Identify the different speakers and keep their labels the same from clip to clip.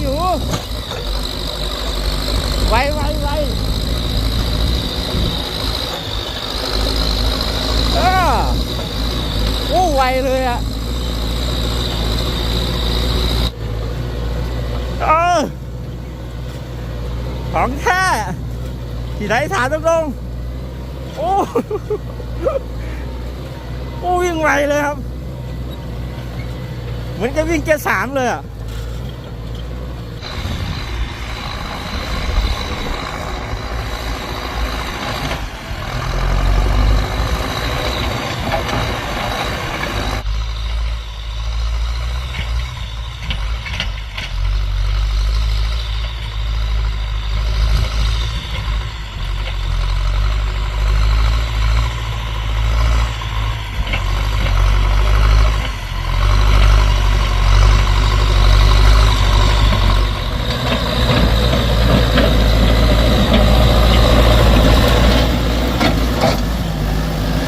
Speaker 1: อยู่ ไวไวไวเออโอ้ไวเลยอะเออของแท้ที่ไหนถามตรงๆโอ้โอ้วิ่งไวเลยครับ เหมือนกับวิ่งเกียร์สามเลยอะ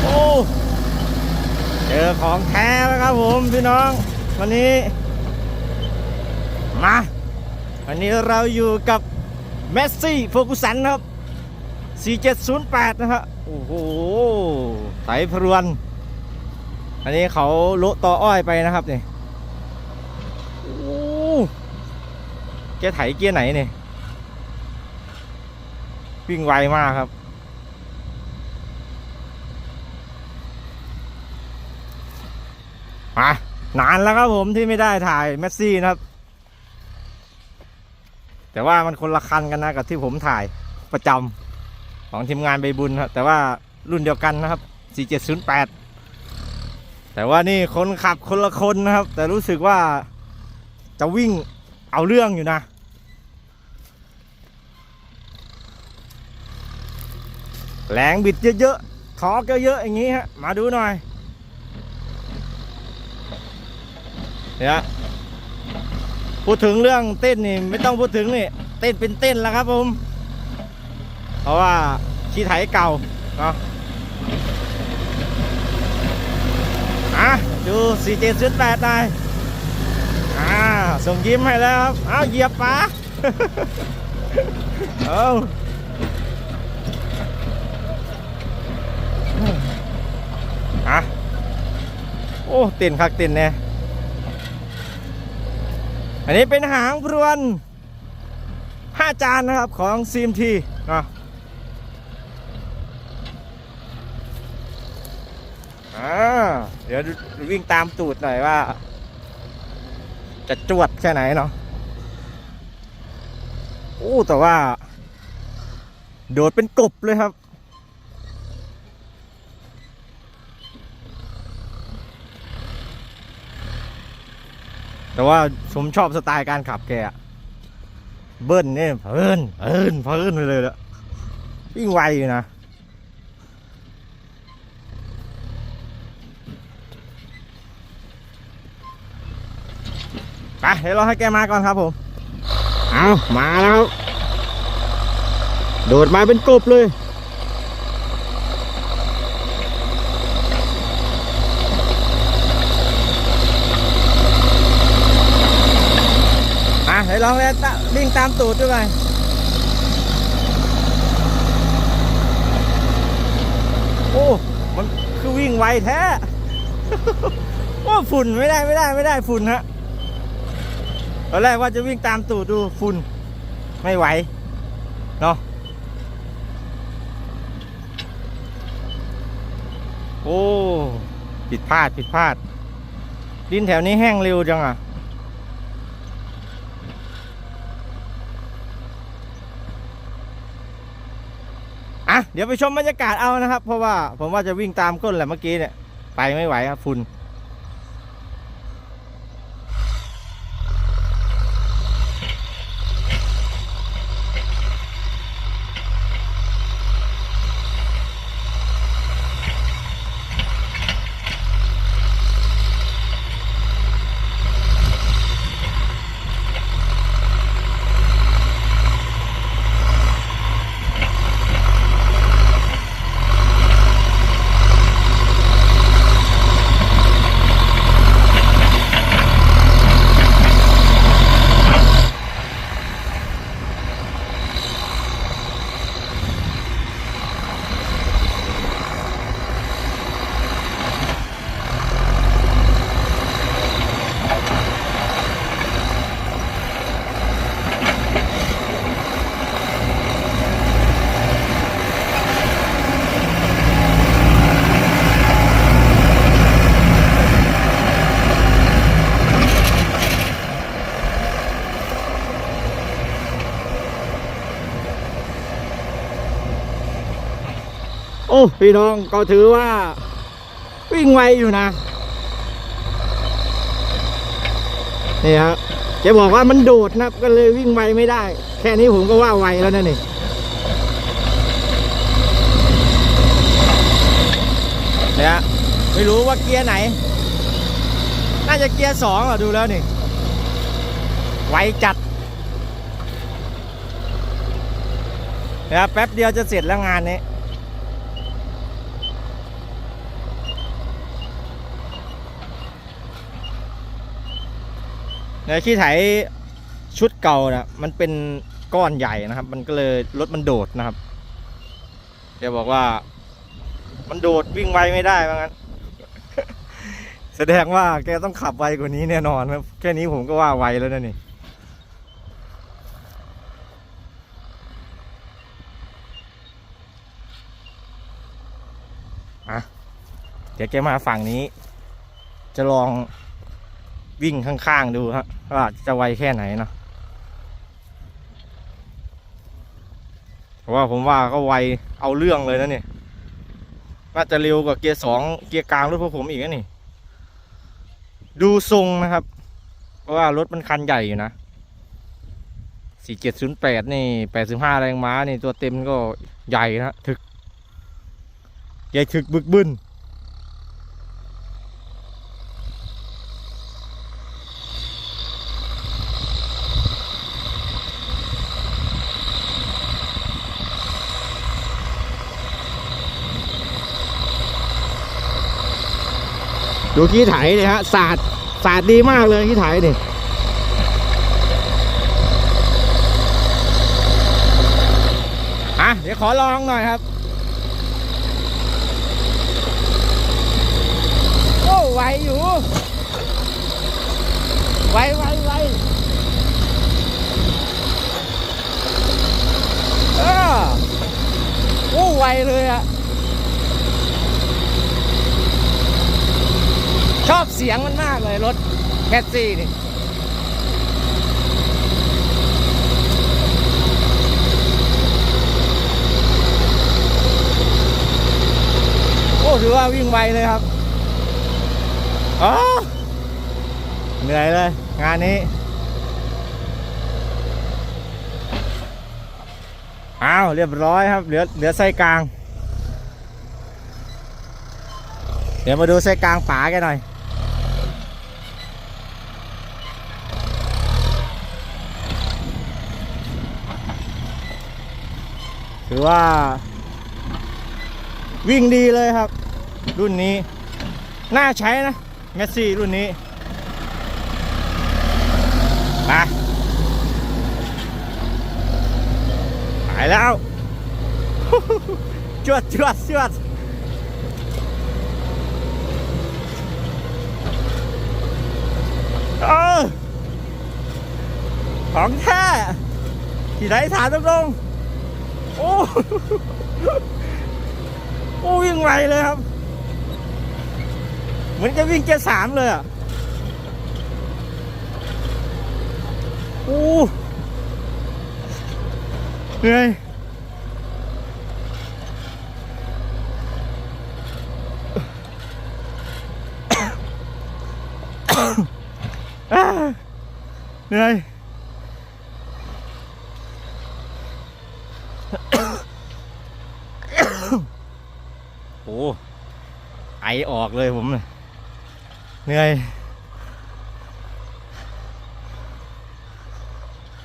Speaker 1: โอ้เจอของแท้แล้วครับผมพี่น้อง วันนี้ มา วันนี้เราอยู่กับเมสซี่โฟกุสันครับ 4708 นะฮะโอ้โหไถพรวน อันนี้เขาโละตออ้อยไปนะครับนี่โอ้แกไถเกียร์ไหนเนี่ยวิ่งไวมากครับมา นานแล้วครับผมที่ไม่ได้ถ่ายเมสซี่นะครับ แต่ว่ามันคนละคันกันนะกับที่ผมถ่ายประจำของทีมงานใบบุญครับแต่ว่ารุ่นเดียวกันนะครับ 4708 แต่ว่านี่คนขับคนละคนนะครับ แต่รู้สึกว่าจะวิ่งเอาเรื่องอยู่นะ แรงบิดเยอะๆทอกเยอะๆอย่างนี้ฮะ มาดูหน่อย เนี่ยพูดถึงเรื่องเต้นนี่ไม่ต้องพูดถึงนี่เต้นเป็นเต้นแล้วครับผม เพราะว่าขี้ไถเก่าเนาะอะดูสี่เจ็ดชุดแปดได้อ่าส่งยิ้มให้แล้วครับเอาเหยียบปะเอาอะโอ้เต้นคักเต้นแน่ อันนี้เป็นหางพรวนห้าจานนะครับของซีมทีนะอ่าเดี๋ยววิ่งตามตูดหน่อยว่า จะจวดแค่ไหนเนาะโอ้แต่ว่า โดดเป็นกบเลยครับ แต่ว่าผมชอบสไตล์การขับแกะเบิ้ลเนี่ยเพลินเพลินเพลินไปเลยละวิ่งไวอยู่นะไปเดี๋ยวเราให้แกมาก่อนครับผม เอามาแล้ว โดดมาเป็นกบเลย อะเดี๋ยว ลองเลยตะวิ่งตามตูดด้วยไปโอ้ มันคือวิ่งไวแท้ โอ้ฝุ่นไม่ได้ไม่ได้ไม่ได้ฝุ่นฮะตอนแรกว่าจะวิ่งตามตูดดูฝุ่นไม่ไหวเนาะโอ้ ผิดพลาดผิดพลาด ดินแถวนี้แห้งเร็วจังอะ เดี๋ยวไปชมบรรยากาศเอานะครับ เพราะว่าผมว่าจะวิ่งตามก้นแหละเมื่อกี้เนี่ย ไปไม่ไหวครับฝุ่น อ้พี่น้องก็ถือว่า วิ่งไวอยู่นะนี่ครับแกบอกว่ามันโดดนะก็เลยวิ่งไวไม่ได้ แค่นี้ผมก็ว่าไวแล้วนะนี่เนี่ยไม่รู้ว่าเกียร์ไหน น่าจะเกียร์สองอะดูแล้วนี่ ไวจัดนี่ยแป๊บเดียวจะเสร็จแล้วงานนี้ ในขี้ไถชุดเก่านะมันเป็นก้อนใหญ่นะครับ มันก็เลยรถมันโดดนะครับแกบอกว่า มันโดดวิ่งไวไม่ได้ว่างั้น แสดงว่าแกต้องขับไวกว่านี้แน่นอนครับ แค่นี้ผมก็ว่าไวแล้วนะนี่อะเดี๋ยวแกมาฝั่งนี้ จะลอง วิ่งข้างๆดูฮะว่าจะไวแค่ไหนเนาะเพราะว่าผมว่าก็ไวเอาเรื่องเลยนะเนี่ยน่าจะเร็วกว่าเกียร์สองเกียร์กลางรถพวกผมอีกนะนี่ ดูทรงนะครับ เพราะว่ารถมันคันใหญ่อยู่นะสี่เจ็ดศูนย์แปดนี่แปดสิบห้าแรงม้านี่ตัวเต็มก็ใหญ่นะถึก ใหญ่ถึกบึกบึน ดูขี้ไถเลยฮะศาสต์ศาสต์ดีมากเลยขี้ไถนี่อะเดี๋ยวขอลองหน่อยครับ โอ้ไวอยู่ไวไวไวเออโอ้ไวเลยอะ ชอบ เสียงมันมากเลย รถแคสซี่นี่โอ้ถือว่าวิ่งไวเลยครับอ๋อเหนื่อยเลย งานนี้อ้าวเรียบร้อยครับ เหลือเหลือไส้กลาง เดี๋ยวมาดูไส้กลางป๋ากันหน่อย ถือว่า วิ่งดีเลยครับ รุ่นนี้ น่าใช้นะเมสซี่รุ่นนี้ไปไปแล้วจวดจวดจวดเออของแท้ที่ไหนถามตรงๆ โอ้โอ้วิ่งไวเลยครับ เหมือนจะวิ่งเกียร์สามเลยอะโอ้เหนื่อยอ่าเหนื่อย โอ้ไอออกเลยผมเนี่ยเหนื่อย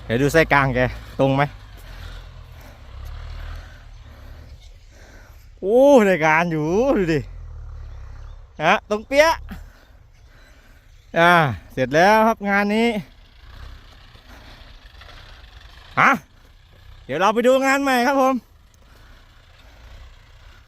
Speaker 1: เดี๋ยวดูไส้กลางแก ตรงไหม โอ้ในการอยู่ ดูดิฮะตรงเปี้ยะอ่า เสร็จแล้วครับงานนี้ฮะเดี๋ยวเราไปดูงานใหม่ครับผม